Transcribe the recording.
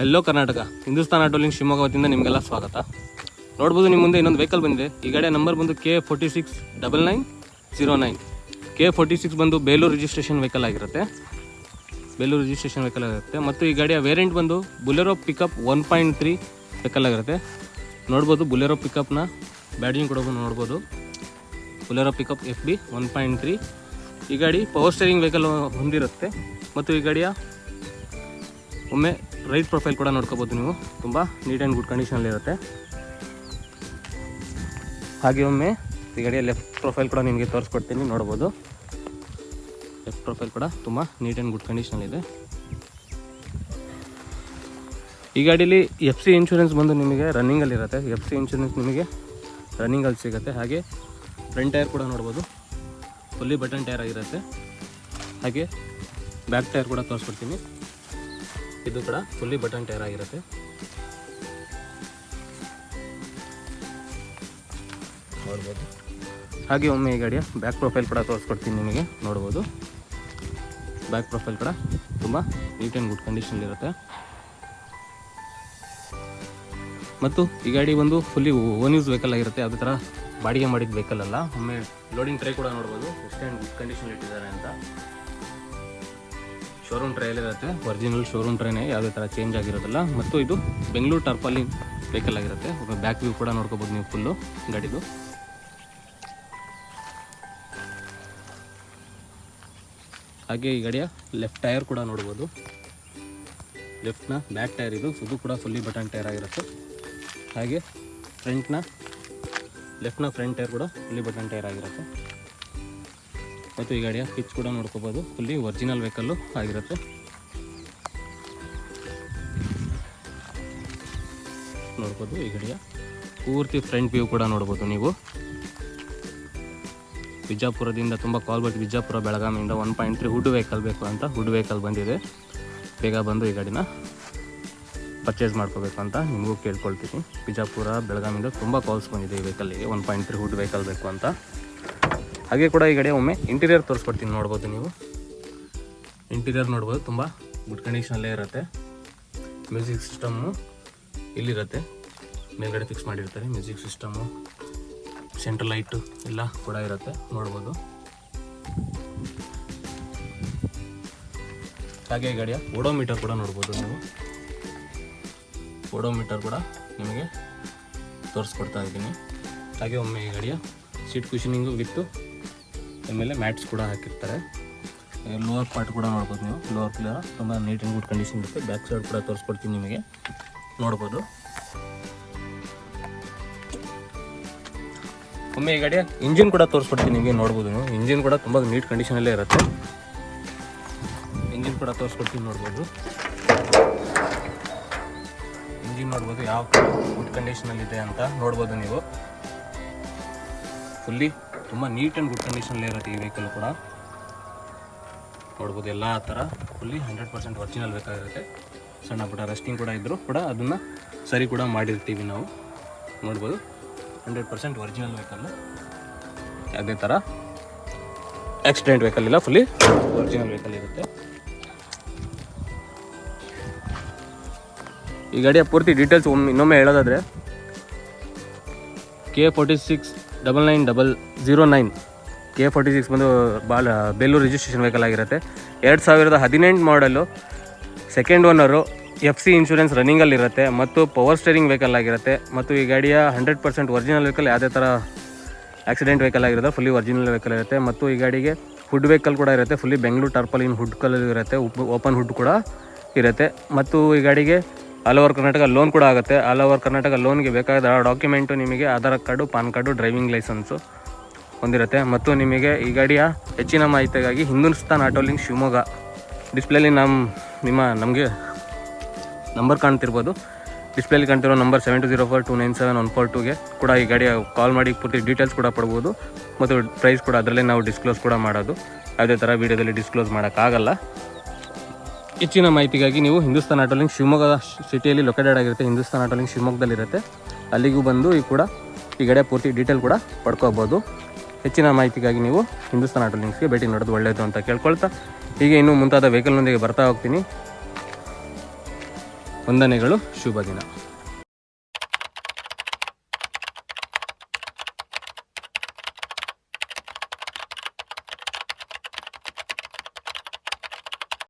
Hello Karnataka Hindustan auto link Shivamogga ವತಿಯಿಂದ ನಿಮಗೆಲ್ಲ ಸ್ವಾಗತ. ನೋಡ್ಬೋದು ನಿಮ್ಮ ಮುಂದೆ ಇನ್ನೊಂದು ವೆಹಿಕಲ್ ಬಂದಿದೆ. ಈ ಗಾಡಿಯ ನಂಬರ್ ಬಂದು K forty six double nine zero nine K forty six ಬಂದು ಬೇಲೂರು ರಿಜಿಸ್ಟ್ರೇಷನ್ ವೆಹಿಕಲ್ ಆಗಿರುತ್ತೆ. ಬೇಲೂರು ರಿಜಿಸ್ಟ್ರೇಷನ್ ವೆಹಿಕಲ್ ಆಗಿರುತ್ತೆ. ಮತ್ತು ಈ ಗಾಡಿಯ ವೇರಿಯಂಟ್ ಬಂದು Bolero pickup one point three vehicle ಆಗಿರುತ್ತೆ. ನೋಡ್ಬೋದು ಬುಲೆರೋ ಪಿಕಪ್ನ ಬ್ಯಾಡಿಂಗ್ ಕೂಡ ನೋಡ್ಬೋದು. Bolero pickup F B one point three ಈ ಗಾಡಿ ಪವರ್ ಸ್ಟೇರಿಂಗ್ ವೆಹಿಕಲ್ ಹೊಂದಿರುತ್ತೆ. ಮತ್ತು ಈ ಗಾಡಿಯ ಒಮ್ಮೆ ರೈಟ್ ಪ್ರೊಫೈಲ್ ಕೂಡ ನೋಡ್ಕೋಬೋದು ನೀವು. ತುಂಬ ನೀಟ್ ಆ್ಯಂಡ್ ಗುಡ್ ಕಂಡೀಷನಲ್ಲಿರುತ್ತೆ ಹಾಗೆ ಒಮ್ಮೆ ಈ ಗಾಡಿಯ ಲೆಫ್ಟ್ ಪ್ರೊಫೈಲ್ ಕೂಡ ನಿಮಗೆ ತೋರಿಸ್ಕೊಡ್ತೀನಿ, ನೋಡ್ಬೋದು. ಲೆಫ್ಟ್ ಪ್ರೊಫೈಲ್ ಕೂಡ ತುಂಬ ನೀಟ್ ಆ್ಯಂಡ್ ಗುಡ್ ಕಂಡೀಷನಲ್ಲಿದೆ ಈ ಗಾಡೀಲಿ ಎಫ್ ಸಿ ಇನ್ಶೂರೆನ್ಸ್ ಬಂದು ನಿಮಗೆ ರನ್ನಿಂಗಲ್ಲಿರುತ್ತೆ ಎಫ್ ಸಿ ಇನ್ಶೂರೆನ್ಸ್ ನಿಮಗೆ ರನ್ನಿಂಗಲ್ಲಿ ಸಿಗುತ್ತೆ. ಹಾಗೆ ಫ್ರಂಟ್ ಟೈರ್ ಕೂಡ ನೋಡ್ಬೋದು. ಫುಲ್ಲಿ ಬಟನ್ ಟೈರ್ ಆಗಿರುತ್ತೆ. ಹಾಗೆ ಬ್ಯಾಕ್ ಟೈರ್ ಕೂಡ ತೋರಿಸ್ಕೊಡ್ತೀನಿ. ಇದು ಕೂಡ ಫುಲ್ಲಿ ಬಟನ್ ಟೈರ್ ಆಗಿರುತ್ತೆ. ನೋಡ್ಬೋದು. ಹಾಗೆ ಒಮ್ಮೆ ಈ ಗಾಡಿಯ ಬ್ಯಾಕ್ ಪ್ರೊಫೈಲ್ ಕೂಡ ತೋರಿಸ್ಕೊಡ್ತೀನಿ ನಿಮಗೆ, ನೋಡ್ಬೋದು. ಬ್ಯಾಕ್ ಪ್ರೊಫೈಲ್ ಕೂಡ ತುಂಬ ನೀಟ್ ಆ್ಯಂಡ್ ಗುಡ್ ಕಂಡೀಷನಲ್ಲಿರುತ್ತೆ ಮತ್ತು ಈ ಗಾಡಿ ಒಂದು ಫುಲ್ಲಿ ಓನ್ ಯೂಸ್ ವೆಹಿಕಲ್ ಆಗಿರುತ್ತೆ, ಅದೇ ಥರ ಬಾಡಿಗೆ ಮಾಡಿದ ವೆಹಿಕಲ್ ಅಲ್ಲ. ಒಮ್ಮೆ ಲೋಡಿಂಗ್ ಟ್ರೈ ಕೂಡ ನೋಡ್ಬೋದು. ಎಷ್ಟು ಆ್ಯಂಡ್ ಗುಡ್ ಕಂಡೀಷನ್ ಇಟ್ಟಿದ್ದಾರೆ ಅಂತ. ಶೋರೂಮ್ ಟ್ರೈಲಿರುತ್ತೆ ಒರಿಜಿನಲ್ ಶೋರೂಮ್ ಟ್ರೈನೇ ಯಾವುದೇ ಥರ ಚೇಂಜ್ ಆಗಿರೋದಿಲ್ಲ. ಮತ್ತು ಇದು ಬೆಂಗಳೂರು ಟರ್ಪಲ್ಲಿ ವೆಹಿಕಲ್ ಆಗಿರುತ್ತೆ. ಬ್ಯಾಕ್ ವ್ಯೂ ಕೂಡ ನೋಡ್ಕೋಬೋದು ನೀವು ಫುಲ್ಲು ಗಾಡಿದು. ಹಾಗೆ ಈ ಗಾಡಿಯ ಲೆಫ್ಟ್ ಟೈರ್ ಕೂಡ ನೋಡ್ಬೋದು. ಲೆಫ್ಟ್ನ ಬ್ಯಾಕ್ ಟೈರ್ ಇದು. ಇದು ಕೂಡ ಫುಲ್ಲಿ ಬಟನ್ ಟೈರ್ ಆಗಿರುತ್ತೆ. ಹಾಗೆ ಫ್ರಂಟ್ನ ಲೆಫ್ಟ್ನ ಫ್ರಂಟ್ ಟೈರ್ ಕೂಡ ಫುಲ್ಲಿ ಬಟನ್ ಟೈರ್ ಆಗಿರುತ್ತೆ. ಮತ್ತು ಈ ಗಾಡಿಯ ಪಿಚ್ ಕೂಡ ನೋಡ್ಕೋಬೋದು. ಫುಲ್ಲಿ ಒರಿಜಿನಲ್ ವೆಹಿಕಲ್ಲು ಆಗಿರುತ್ತೆ. ನೋಡ್ಬೋದು ಈ ಗಾಡಿಯ ಪೂರ್ತಿ ಫ್ರಂಟ್ ವ್ಯೂ ಕೂಡ ನೋಡ್ಬೋದು ನೀವು. ಬಿಜಾಪುರದಿಂದ ತುಂಬ call but Bijapur ಬೆಳಗಾವಿಯಿಂದ one point three hood vehicle ಬೇಕು ಅಂತ ಹುಡ್ ವೆಹಿಕಲ್ ಬಂದಿದೆ. ಬೇಗ ಬಂದು ಈ ಗಾಡಿನ ಪರ್ಚೇಸ್ ಮಾಡ್ಕೋಬೇಕು ಅಂತ ನಿಮಗೂ ಕೇಳ್ಕೊಳ್ತೀನಿ. ಬಿಜಾಪುರ ಬೆಳಗಾವಿಯಿಂದ ತುಂಬ ಕಾಲ್ಸ್ ಬಂದಿದೆ ಈ ವೆಹಿಕಲ್ಲಿಗೆ one point three hood vehicle ಬೇಕು ಅಂತ. ಹಾಗೆ ಕೂಡ ಈ ಗಾಡಿ ಒಮ್ಮೆ ಇಂಟೀರಿಯರ್ ತೋರಿಸ್ಕೊಡ್ತೀನಿ, ನೋಡ್ಬೋದು ನೀವು. ಇಂಟೀರಿಯರ್ ನೋಡ್ಬೋದು, ತುಂಬ ಗುಡ್ ಕಂಡೀಷನಲ್ಲೇ ಇರುತ್ತೆ. ಮ್ಯೂಸಿಕ್ ಸಿಸ್ಟಮ್ಮು ಇಲ್ಲಿರುತ್ತೆ. ಮೇಲ್ಗಡೆ ಫಿಕ್ಸ್ ಮಾಡಿರ್ತಾರೆ ಮ್ಯೂಸಿಕ್ ಸಿಸ್ಟಮು ಸೆಂಟ್ರಲ್ ಲೈಟು ಎಲ್ಲ ಕೂಡ ಇರುತ್ತೆ, ನೋಡ್ಬೋದು. ಹಾಗೆ ಗಾಡಿಯ ಓಡೋಮೀಟರ್ ಕೂಡ ನೋಡ್ಬೋದು ನೀವು. ಓಡೋಮೀಟರ್ ಕೂಡ ನಿಮಗೆ ತೋರಿಸ್ಕೊಡ್ತಾ ಇದ್ದೀನಿ. ಹಾಗೆ ಒಮ್ಮೆ ಈ ಗಾಡಿಯ ಸೀಟ್ ಕುಷನಿಂಗು ವಿತ್ತು ಆಮೇಲೆ ಮ್ಯಾಟ್ಸ್ ಕೂಡ ಹಾಕಿರ್ತಾರೆ. ಲೋವರ್ ಪಾರ್ಟ್ ಕೂಡ ನೋಡ್ಬೋದು ನೀವು. ಲೋವರ್ ಕ್ಲಿಯರ್ ತುಂಬ ನೀಟ್ ಆ್ಯಂಡ್ ಗುಡ್ ಕಂಡೀಷನ್ ಇರುತ್ತೆ. ಬ್ಯಾಕ್ ಸೈಡ್ ಕೂಡ ತೋರಿಸ್ಕೊಡ್ತೀನಿ ನಿಮಗೆ. ನೋಡ್ಬೋದು. ಒಮ್ಮೆ ಈ ಗಾಡಿಯ ಇಂಜಿನ್ ಕೂಡ ತೋರಿಸ್ಕೊಡ್ತೀನಿ ನಿಮಗೆ. ನೋಡ್ಬೋದು ನೀವು. ಇಂಜಿನ್ ಕೂಡ ತುಂಬ ನೀಟ್ ಕಂಡೀಷನಲ್ಲೇ ಇರುತ್ತೆ. ಇಂಜಿನ್ ಕೂಡ ತೋರಿಸ್ಕೊಡ್ತೀನಿ ನೋಡ್ಬೋದು. ಇಂಜಿನ್ ನೋಡ್ಬೋದು ಯಾವ ಗುಡ್ ಕಂಡೀಷನಲ್ಲಿದೆ ಅಂತ ನೋಡ್ಬೋದು ನೀವು. ಫುಲ್ಲಿ ತುಂಬ ನೀಟ್ ಆ್ಯಂಡ್ ಗುಡ್ ಕಂಡೀಷನಲ್ಲಿ ಇರುತ್ತೆ ಈ ವೆಹಿಕಲ್ ಕೂಡ. ನೋಡ್ಬೋದು ಎಲ್ಲ ಥರ ಫುಲ್ಲಿ ಹಂಡ್ರೆಡ್ ಪರ್ಸೆಂಟ್ ಒರ್ಜಿನಲ್ ಬೇಕಾಗಿರುತ್ತೆ ಸಣ್ಣ ಪುಟ್ಟ ರೆಸ್ಟಿಂಗ್ ಕೂಡ ಇದ್ದರೂ ಕೂಡ ಅದನ್ನು ಸರಿ ಕೂಡ ಮಾಡಿರ್ತೀವಿ ನಾವು. ನೋಡ್ಬೋದು ಹಂಡ್ರೆಡ್ ಪರ್ಸೆಂಟ್ ಒರಿಜಿನಲ್ ವೆಹಿಕಲ್ ಯಾವುದೇ ಥರ ಆಕ್ಸಿಡೆಂಟ್ ವೆಹಿಕಲ್ ಇಲ್ಲ ಫುಲ್ಲಿ ಒರಿಜಿನಲ್ ವೆಹಿಕಲ್ ಇರುತ್ತೆ. ಈ ಗಾಡಿಯ ಪೂರ್ತಿ ಡೀಟೇಲ್ಸ್ ಒಮ್ಮೆ ಇನ್ನೊಮ್ಮೆ ಹೇಳೋದಾದರೆ K forty six double nine double zero nine K forty six ಬಂದು ಬಾಲ ಬೆಲ್ಲೂರು ರಿಜಿಸ್ಟ್ರೇಷನ್ ವೆಹಿಕಲ್ ಆಗಿರುತ್ತೆ. ಎರಡು ಸಾವಿರದ ಹದಿನೆಂಟು ಮಾಡಲು second owner F C insurance ರನ್ನಿಂಗಲ್ಲಿರುತ್ತೆ ಮತ್ತು ಪವರ್ ಸ್ಟೇರಿಂಗ್ ವೆಹಿಕಲ್ ಆಗಿರುತ್ತೆ, ಮತ್ತು ಈ ಗಾಡಿಯ ಹಂಡ್ರೆಡ್ ಪರ್ಸೆಂಟ್ ಒರಿಜಿನಲ್ ವೆಹಿಕಲ್ ಯಾವುದೇ ಥರ ಆಕ್ಸಿಡೆಂಟ್ ವೆಹಿಕಲ್ ಆಗಿರುತ್ತೆ ಫುಲ್ಲಿ ಒರಿಜಿನಲ್ ವೆಹಿಕಲ್ ಇರುತ್ತೆ, ಮತ್ತು ಈ ಗಾಡಿಗೆ ಹುಡ್ ವೆಹಿಕಲ್ ಕೂಡ ಇರುತ್ತೆ fully Bengaluru tarpaulin hood colour ಇರುತ್ತೆ ಓಪನ್ ಹುಡ್ ಕೂಡ ಇರುತ್ತೆ, ಮತ್ತು ಈ ಗಾಡಿಗೆ ಆಲ್ ಓವರ್ ಕರ್ನಾಟಕ ಲೋನ್ ಕೂಡ ಆಗುತ್ತೆ. ಆಲ್ ಓವರ್ ಕರ್ನಾಟಕ ಲೋನ್ಗೆ ಬೇಕಾದ ಡಾಕ್ಯುಮೆಂಟು ನಿಮಗೆ Aadhaar card, PAN card driving licence ಹೊಂದಿರುತ್ತೆ. ಮತ್ತು ನಿಮಗೆ ಈ ಗಾಡಿಯ ಹೆಚ್ಚಿನ ಮಾಹಿತಿಗಾಗಿ ಹಿಂದೂಸ್ತಾನ್ ಆಟೋ ಲಿಂಕ್ ಶಿವಮೊಗ್ಗ. ಡಿಸ್ಪ್ಲೇಲಿ ನಮ್ಮ ನಿಮ್ಮ, ನಮಗೆ ನಂಬರ್ ಕಾಣ್ತಿರ್ಬೋದು. ಡಿಸ್ಪ್ಲೇಲಿ ಕಾಣ್ತಿರೋ number seven two zero four two nine seven one four ಟೂಗೆ ಕೂಡ ಈ ಗಾಡಿಯ ಕಾಲ್ ಮಾಡಿ ಪೂರ್ತಿ ಡೀಟೇಲ್ಸ್ ಕೂಡ ಪಡ್ಬೋದು ಮತ್ತು ಪ್ರೈಸ್ ಕೂಡ ಅದರಲ್ಲೇ ನಾವು ಡಿಸ್ಕ್ಲೋಸ್ ಕೂಡ ಮಾಡೋದು. ಯಾವುದೇ ಥರ ವೀಡಿಯೋದಲ್ಲಿ ಡಿಸ್ಕ್ಲೋಸ್ ಮಾಡೋಕ್ಕಾಗಲ್ಲ. ಹೆಚ್ಚಿನ ಮಾಹಿತಿಗಾಗಿ ನೀವು ಹಿಂದೂಸ್ತಾನ್ ಆಟೋಲಿಂಗ್ ಶಿವಮೊಗ್ಗ ಸಿಟಿಯಲ್ಲಿ ಲೊಕೇಟೆಡ್ ಆಗಿರುತ್ತೆ. ಹಿಂದೂಸ್ತಾನ್ ಆಟೋ ಲಿಂಕ್ ಶಿವಮೊಗ್ಗದಲ್ಲಿರುತ್ತೆ. ಅಲ್ಲಿಗೂ ಬಂದು ಈ ಕೂಡ ಈ ಗಡೆ ಪೂರ್ತಿ ಡೀಟೇಲ್ ಕೂಡ ಪಡ್ಕೋಬೋದು. ಹೆಚ್ಚಿನ ಮಾಹಿತಿಗಾಗಿ ನೀವು ಹಿಂದೂಸ್ತಾನ್ ಆಟೋಲಿಂಗ್ಸ್ಗೆ ಭೇಟಿ ನೋಡೋದು ಒಳ್ಳೆಯದು ಅಂತ ಕೇಳ್ಕೊಳ್ತಾ. ಹೀಗೆ ಇನ್ನೂ ಮುಂತಾದ ವೆಹಿಕಲ್ನೊಂದಿಗೆ ಬರ್ತಾ ಹೋಗ್ತೀನಿ. ವಂದನೆಗಳು, ಶುಭ ದಿನ.